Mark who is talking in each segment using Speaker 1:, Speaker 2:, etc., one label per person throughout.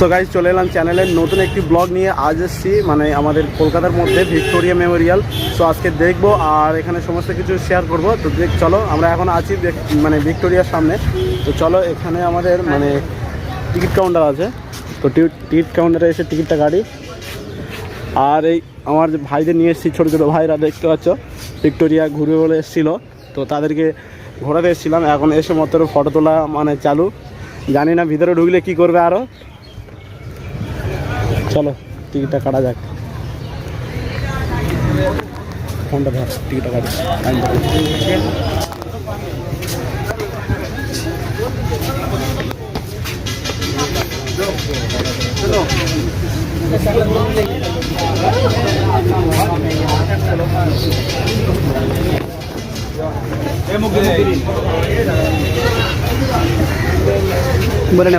Speaker 1: So guys চলে এলাম চ্যানেলের নতুন একটি ব্লগ নিয়ে আজ এসেছি মানে আমাদের কলকাতার মধ্যে ভিক্টোরিয়া মেমোরিয়াল। সো আজকে দেখব আর এখানে সমস্ত কিছু শেয়ার করব। তো দেখ, চলো, আমরা এখন আছি মানে ভিক্টোরিয়ার সামনে। তো চলো, এখানে আমাদের মানে টিকিট কাউন্টার আছে। তো টিকিট কাউন্টারে এসে টিকিটটা কাটি। আর এই আমার যে ভাইদের নিয়ে এসেছি, ছোটো ছোটো ভাইরা, দেখতে পাচ্ছ? ভিক্টোরিয়া ঘুরে বলে এসেছিল। তো তাদেরকে ঘোরাতে এসেছিলাম। এখন এসে মাত্র ফটো তোলা মানে চালু। জানি না ভিতরে ঢুকলে কি করবে আরও চলো টিকিটটা কাটা যাক। ফোনটা ধর টিকিটটা কাটি
Speaker 2: বলে না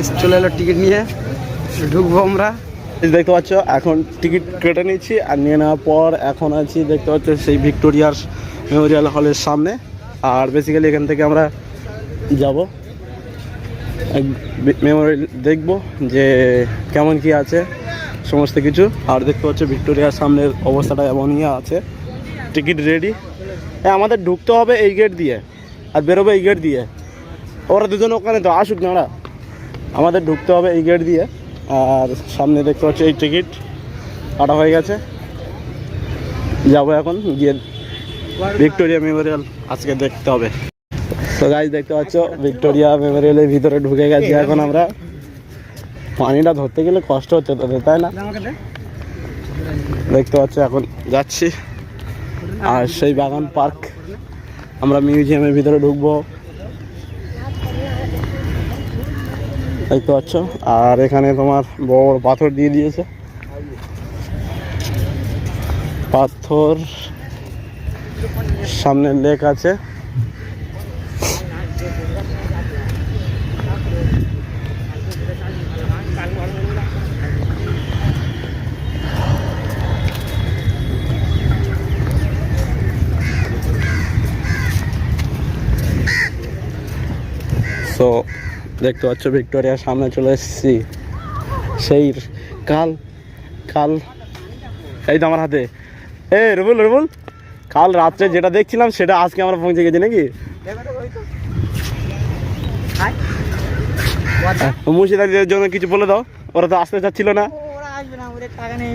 Speaker 2: গাইস চলে এলো টিকিট নিয়ে। ঢুকবো আমরা।
Speaker 1: দেখতে পাচ্ছ, এখন টিকিট কেটে নিয়েছি আর নিয়ে নেওয়ার পর এখন আছি, দেখতে পাচ্ছ, সেই ভিক্টোরিয়ার মেমোরিয়াল হলের সামনে। আর বেসিক্যালি এখান থেকে আমরা যাব। মেমোরিয়াল দেখব যে কেমন কি আছে, সমস্ত কিছু। আর দেখতে পাচ্ছ, ভিক্টোরিয়ার সামনের অবস্থাটা এমনই আছে। টিকিট রেডি হ্যাঁ আমাদের ঢুকতে হবে এই গেট দিয়ে। আর বেরোবে এই গেট দিয়ে। ওরা দুজন ওখানে তো, আসুক না আমাদের ঢুকতে হবে এই গেট দিয়ে। আর সামনে দেখতে পাচ্ছি এই টিকিট কাটা হয়ে গেছে। যাব এখন গিয়ে ভিক্টোরিয়া মেমোরিয়াল আজকে দেখতে হবে। তো গাইজ দেখতে পাচ্ছ ভিক্টোরিয়া মেমোরিয়ালের ভিতরে ঢুকে গেছি এখন আমরা। পানিটা ধরতে গেলে কষ্ট হচ্ছে তোদের, তাই না? দেখতে পাচ্ছ, এখন যাচ্ছি। আর সেই বাগান পার্ক, আমরা মিউজিয়ামের ভিতরে ঢুকবো। দেখতে পাচ্ছ। আর এখানে তোমার বড় বড় পাথর দিয়ে দিয়েছে। পাথর সামনে লেক আছে। সো দেখতে পাচ্ছ, ভিক্টোরিয়ার সামনে চলে এসেছি। সেই কাল কাল, এই তো আমার হাতে। এ রবুল রবুল, কাল রাত্রে যেটা দেখছিলাম, সেটা আজকে আমরা পৌঁছে গেছি নাকি? মুর্শিদাবাদের জন্য কিছু বলে দাও, ওরা তো আসতে চাচ্ছিল না।
Speaker 2: টাকা নেই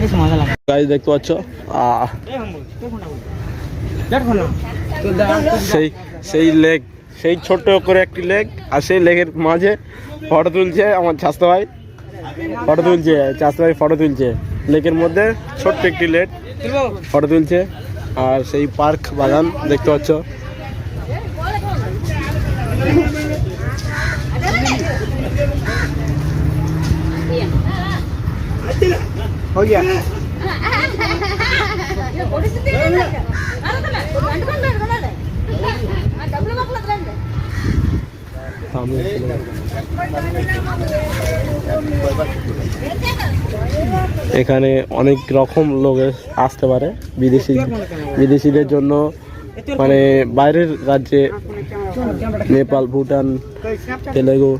Speaker 2: বেশ লাগে।
Speaker 1: দেখতে পাচ্ছ? সেই সেই লেক সেই ছোট্ট করে একটি লেক আর সেই লেকের মাঝে ফটো তুলছে আমার স্বাস্থ্য ভাই। ফটো তুলছে স্বাস্থ্য ভাই ফটো তুলছে। লেকের মধ্যে ছোট্ট একটি লেক ফটো তুলছে। আর সেই পার্ক বাগান, দেখতে পাচ্ছ?
Speaker 2: हो गया
Speaker 1: এখানে অনেক রকম লোক আসতে পারে বিদেশি বিদেশিদের জন্য মানে বাইরের রাজ্যে নেপাল ভুটান তেলেগু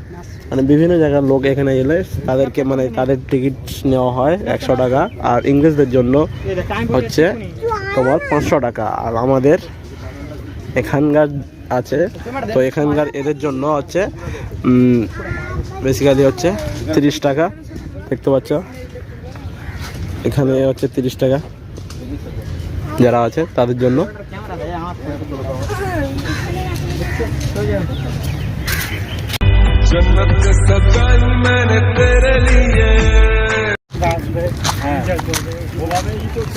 Speaker 1: মানে বিভিন্ন জায়গার লোক এখানে এলে তাদেরকে মানে তাদের টিকিট নেওয়া হয় একশো টাকা। আর ইংরেজদের জন্য হচ্ছে তোমার পাঁচশো টাকা। আর আমাদের এখানকার আছে। তো এখানকার এদের জন্য হচ্ছে বেসিক্যালি হচ্ছে তিরিশ টাকা। দেখতে পাচ্ছ? এখানে হচ্ছে তিরিশ টাকা যারা আছে তাদের জন্য।
Speaker 3: जन्नत सजाई मैंने तेरे लिए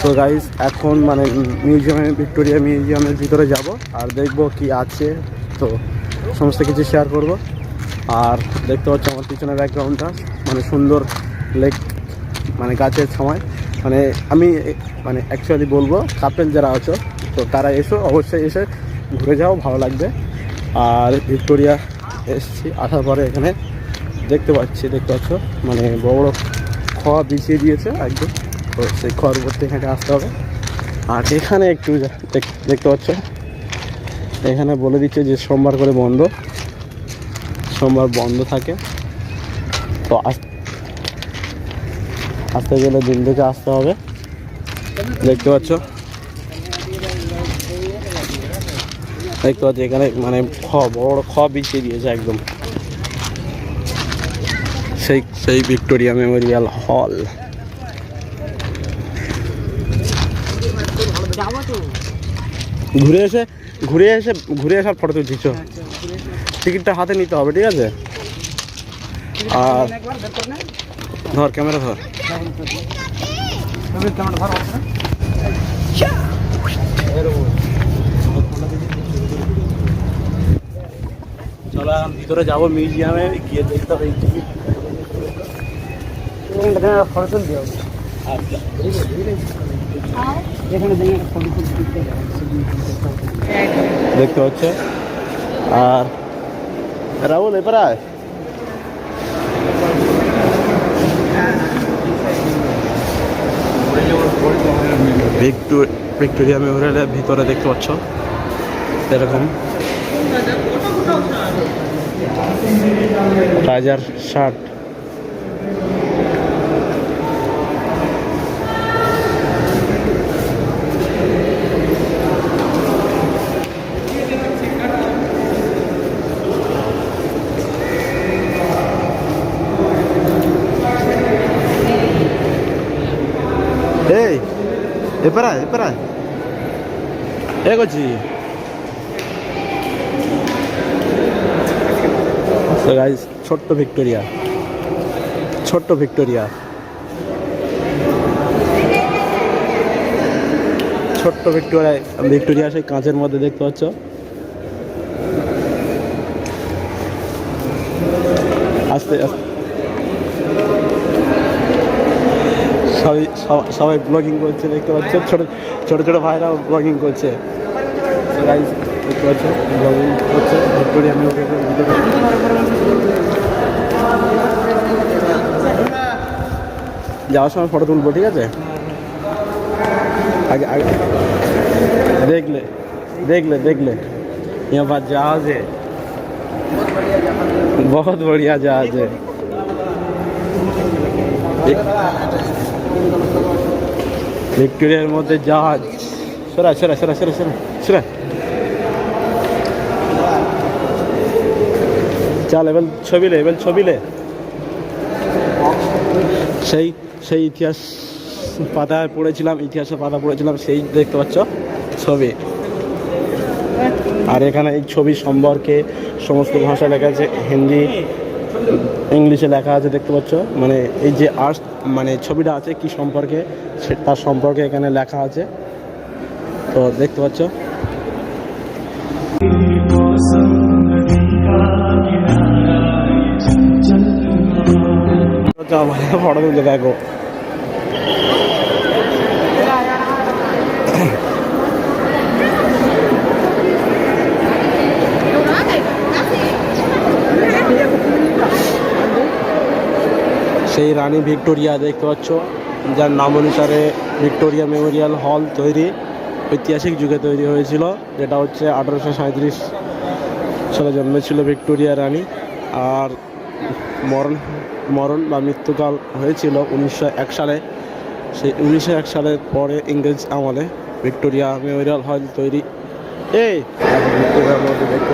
Speaker 1: তো গাইস এখন মানে মিউজিয়ামে ভিক্টোরিয়া মিউজিয়ামের ভিতরে যাব আর দেখব কি আছে তো সমস্ত কিছু শেয়ার করব আর দেখতে পাচ্ছ আমার পিছনের ব্যাকগ্রাউন্ডটা মানে সুন্দর লেক মানে গাছের সময় মানে আমি এ- মানে অ্যাকচুয়ালি বলবো কাপেল যারা আছো তো তারা এসো অবশ্যই এসে ঘুরে যাও ভালো লাগবে আর ভিক্টোরিয়া এসছি, আসার পরে এখানে দেখতে পাচ্ছি, দেখতে পাচ্ছ? মানে বড় বড় খোয়া বিছিয়ে দিয়েছে একদম। তো সেই উপর থেকে হেঁটে আসতে হবে। আর এখানে একটু দেখতে পাচ্ছ? এখানে বলে দিচ্ছে যে সোমবার করে বন্ধ। সোমবার বন্ধ থাকে। তো আস- আসতে গেলে দিন থেকে আসতে হবে। দেখতে পাচ্ছ? দেখতে পাচ্ছ এখানে মানে খ, বড় বড় খ বিছিয়ে দিয়েছে একদম। সেই সেই ভিক্টোরিয়া মেমোরিয়াল হল। ঘুরে এসে ঘুরে এসে, ঘুরে আসার ফটো তুলছিস টিকিটটা হাতে নিতে হবে, ঠিক আছে? আর ধর, ক্যামেরা ধর। চলো এখন ভিতরে যাব মিউজিয়ামে গিয়ে দেখতে হবে
Speaker 2: ফটো তুলতে হবে
Speaker 1: আচ্ছা।
Speaker 2: তুলতে
Speaker 1: দেখতে হচ্ছে। আর রাহুল এবার আয়। ভিক্টোরিয়া মেমোরিয়ালের ভিতরে দেখতে পাচ্ছ। এরকম। রাজার শার্ট এই এপারা এপারা এগোচ্ছি ছোট্ট ভিক্টোরিয়া। ছোট্ট ভিক্টোরিয়া। ছোট্ট ভিক্টোরিয়া ভিক্টোরিয়া সেই কাঁচের মধ্যে দেখতে পাচ্ছ। আস্তে সবাই, সব- সবাই ব্লগিং করছে, দেখতে পাচ্ছ? ছোট ছোট ছোট ভাইরাও ব্লগিং করছে। So guys, দেখতে পাচ্ছ ব্লগিং করছে ভিক্টোরিয়া মিউজিয়ামের ভিতরে যাওয়ার সময় ফটো তুলবো ঠিক আছে आगे आगे देख ले देख ले देख ले यहाँ पर जहाज है बहुत बढ़िया जहाज है एक- ভিক্টোরিয়ার মধ্যে জাহাজ সরা সরা সরা সরা সরা সরা চল এবার ছবি লে এবার ছবি লে। সেই সেই ইতিহাস পাতায় পড়েছিলাম, ইতিহাসের পাতা পড়েছিলাম, সেই দেখতে পাচ্ছ ছবি। আর এখানে এই ছবি সম্পর্কে সমস্ত ভাষা লেখা আছে, হিন্দি, ইংলিশে লেখা আছে, দেখতে পাচ্ছ। মানে এই যে আর্ট মানে ছবিটা আছে কি সম্পর্কে তার সম্পর্কে এখানে লেখা আছে। তো দেখতে পাচ্ছ। ফটো তুলতে দেখো সেই রানী ভিক্টোরিয়া দেখতে পাচ্ছ। যার নাম অনুসারে ভিক্টোরিয়া মেমোরিয়াল হল তৈরি, ঐতিহাসিক যুগে তৈরি হয়েছিল, যেটা হচ্ছে আঠারোশো সাঁত্রিশ সালে জন্মেছিল ভিক্টোরিয়া রানী। আর মরণ মরণ বা মৃত্যুকাল হয়েছিল উনিশশো এক সালে। সেই উনিশশো এক সালের পরে ইংরেজ আমলে ভিক্টোরিয়া মেমোরিয়াল হল তৈরি। এই! মধ্যে দেখতে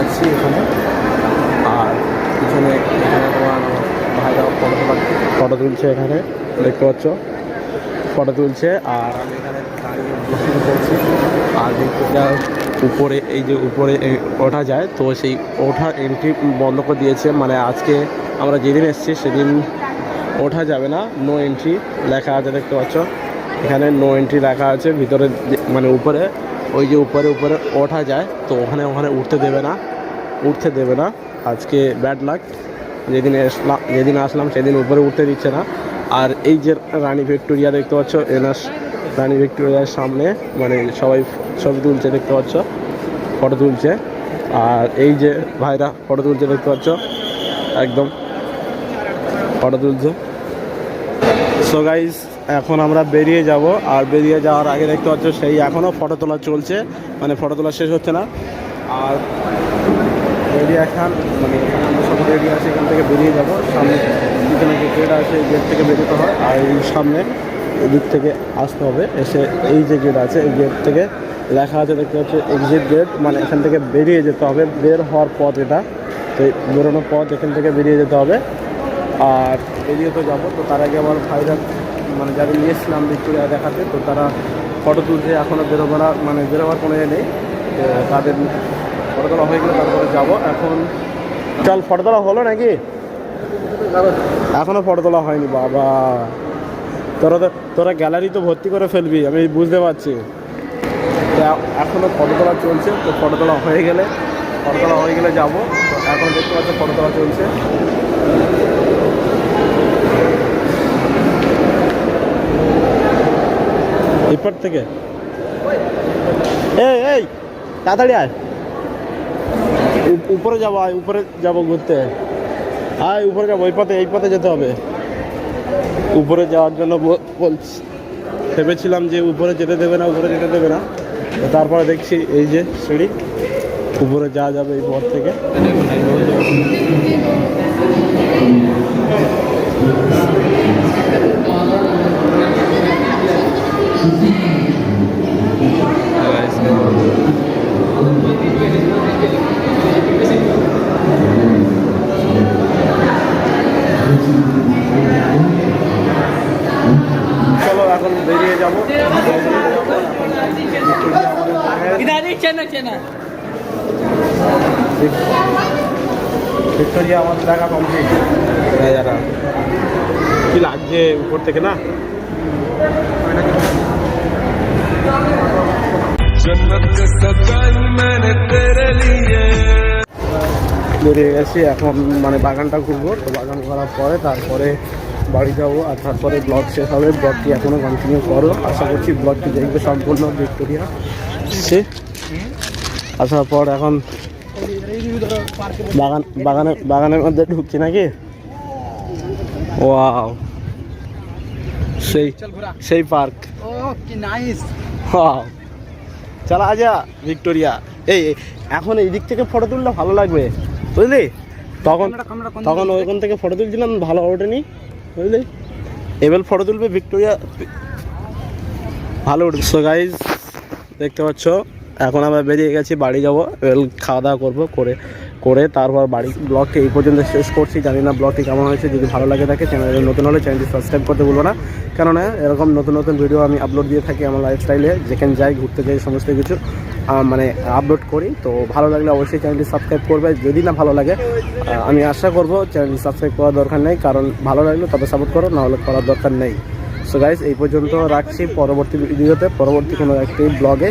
Speaker 1: আছি এখানে আর পিছনে তোমার ফটো ফটো তুলছে এখানে, দেখতে পাচ্ছ? ফটো তুলছে আর আমি এখানে দাঁড়িয়ে বসে আর উপরে, এই যে উপরে ওঠা যায়, তো সেই ওঠা এন্ট্রি বন্ধ করে দিয়েছে। মানে আজকে আমরা যেদিন এসেছি সেদিন ওঠা যাবে না নো এন্ট্রি লেখা আছে, দেখতে পাচ্ছ। এখানে নো এন্ট্রি লেখা আছে, ভিতরে মানে উপরে, ওই যে উপরে উপরে ওঠা যায়, তো ওখানে ওখানে উঠতে দেবে না, উঠতে দেবে না। আজকে ব্যাড লাক যেদিন আসলাম যেদিন আসলাম সেদিন উপরে উঠতে দিচ্ছে না। আর এই যে রানী ভিক্টোরিয়া, দেখতে পাচ্ছ, এনার রানী ভিক্টোরিয়ার সামনে মানে সবাই ছবি তুলছে দেখতে পাচ্ছ, ফটো তুলছে। আর এই যে ভাইরা ফটো তুলছে দেখতে পাচ্ছ, একদম ফটো তুলছে। সো গাইজ এখন আমরা বেরিয়ে যাব, আর বেরিয়ে যাওয়ার আগে দেখতে পাচ্ছ, সেই এখনও ফটো তোলা চলছে মানে ফটো তোলা শেষ হচ্ছে না। আর রেডি এখন মানে এখানে আমরা সব রেডি আছি এখান থেকে বেরিয়ে যাব। সামনে পিছনে যে গেট আছে গেট থেকে বেরোতে হয়, আর এই সামনে এদিক থেকে আসতে হবে। এসে এই যে গেট আছে, এই গেট থেকে লেখা আছে দেখতে পাচ্ছি এক্সিট গেট মানে এখান থেকে বেরিয়ে যেতে হবে। বের হওয়ার পথ এটা। তো এই বেরোনোর পথ এখান থেকে বেরিয়ে যেতে হবে। আর বেরিয়ে তো যাব। তো তার আগে আমার ভাইরা মানে যাদের নিয়ে এসেছিলাম ভিক্টোরিয়া দেখাতে, তো তারা ফটো তুলছে এখনও বেরোবো না মানে বেরোবার কোনো ইয়ে নেই। তাদের ফটো তোলা হয়ে গেলে তারপরে যাব। এখন চল ফটো তোলা হলো নাকি? এখনও ফটো তোলা হয়নি, বাবা। তোরা তো তোরা গ্যালারি তো ভর্তি করে ফেলবি আমি বুঝতে পারছি। এখনও ফটো তোলা চলছে তো ফটো তোলা হয়ে গেলে ফটো তোলা হয়ে গেলে যাব। তো এখন দেখতে পাচ্ছি ফটো তোলা চলছে। এরপর থেকে? এই এই তাড়াতাড়ি আয়। উপ- উপরে যাব আয় উপরে যাব ঘুরতে। আয় উপরে যাব ওই পথে এই পথে যেতে হবে। উপরে যাওয়ার জন্য বলছি, ভেবেছিলাম যে উপরে যেতে দেবে না, উপরে যেতে দেবে না। তারপরে দেখছি এই যে সিঁড়ি, উপরে যাওয়া যাবে এই পথ থেকে। আমার দেখা কমপ্লিট যারা কি লাগছে উপর থেকে না? বেরিয়ে গেছি এখন মানে বাগানটা ঘুরবো। তো বাগান করার পরে তারপরে বাড়ি যাব আর তারপরে ব্লগ শেষ হবে। ব্লগটি এখনও কন্টিনিউ করো? আশা করছি ব্লগটি দেখবে সম্পূর্ণ ভিক্টোরিয়া। আসার পর এখন বাগান বাগানে বাগানের মধ্যে ঢুকছি নাকি? ওয়াও। সেই সেই পার্ক। ওয়াও। চলা আজা ভিক্টোরিয়া। এই এই, এখন এই দিক থেকে ফটো তুললে ভালো লাগবে বুঝলি? তখন তখন ওইখান থেকে ফটো তুলছিলাম ভালো ওঠেনি বুঝলি? এবার ফটো তুলবে ভিক্টোরিয়া। ভালো উঠবে। সো গাইজ দেখতে পাচ্ছ এখন আমরা বেরিয়ে গেছি, বাড়ি যাব খাওয়া দাওয়া করব, করে করে তারপর বাড়ি, ব্লগটি এই পর্যন্ত শেষ করছি। জানি না ব্লগটি কেমন হয়েছে, যদি ভালো লাগে থাকে চ্যানেলে নতুন হলে চ্যানেলটি সাবস্ক্রাইব করতে বলব না। কেননা, এরকম নতুন নতুন ভিডিও আমি আপলোড দিয়ে থাকি আমার লাইফস্টাইলে যেখানে যাই, ঘুরতে যাই, সমস্ত কিছু মানে আপলোড করি। তো ভালো লাগলে অবশ্যই চ্যানেলটি সাবস্ক্রাইব করবে। যদি না ভালো লাগে আমি আশা করব চ্যানেলটি সাবস্ক্রাইব করার দরকার নেই, কারণ ভালো লাগলে তবে সাপোর্ট করো, নাহলে করার দরকার নেই। সো গাইজ এই পর্যন্ত রাখছি। পরবর্তী ভিডিওতে পরবর্তী কোনো একটি ব্লগে